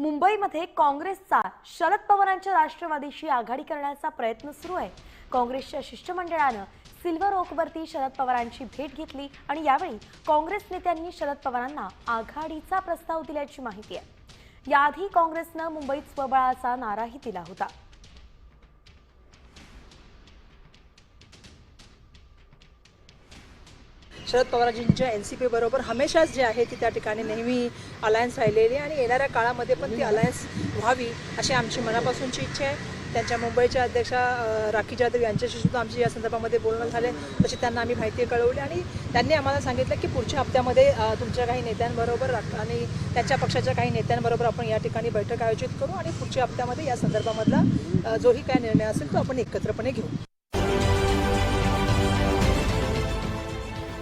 मुंबईमध्ये काँग्रेसचा शरद पवारांच्या राष्ट्रवादीशी आघाडी करण्याचा प्रयत्न सुरू आहे. काँग्रेसच्या शिष्टमंडळानं सिल्वर ओकवरती शरद पवारांची भेट घेतली आणि यावेळी काँग्रेस नेत्यांनी शरद पवारांना आघाडीचा प्रस्ताव दिल्याची माहिती आहे. याआधी काँग्रेसनं मुंबईत स्वबळाचा नाराही दिला होता. शरद पवारजींच्या एन सी पी बरोबर हमेशाच जे आहे ती त्या ठिकाणी नेहमी अलायन्स राहिलेली आणि येणाऱ्या काळामध्ये पण ती अलायन्स व्हावी अशी आमची मनापासूनची इच्छा आहे. त्यांच्या मुंबईच्या अध्यक्षा राखी जाधव यांच्याशी सुद्धा आमची या संदर्भामध्ये बोलणं झाले तशी त्यांना आम्ही माहिती कळवली आणि त्यांनी आम्हाला सांगितलं की पुढच्या हप्त्यामध्ये तुमच्या काही नेत्यांबरोबर आणि त्यांच्या पक्षाच्या काही नेत्यांबरोबर आपण या ठिकाणी बैठक आयोजित करू आणि पुढच्या हप्त्यामध्ये या संदर्भामधला जोही काय निर्णय असेल तो आपण एकत्रपणे घेऊ.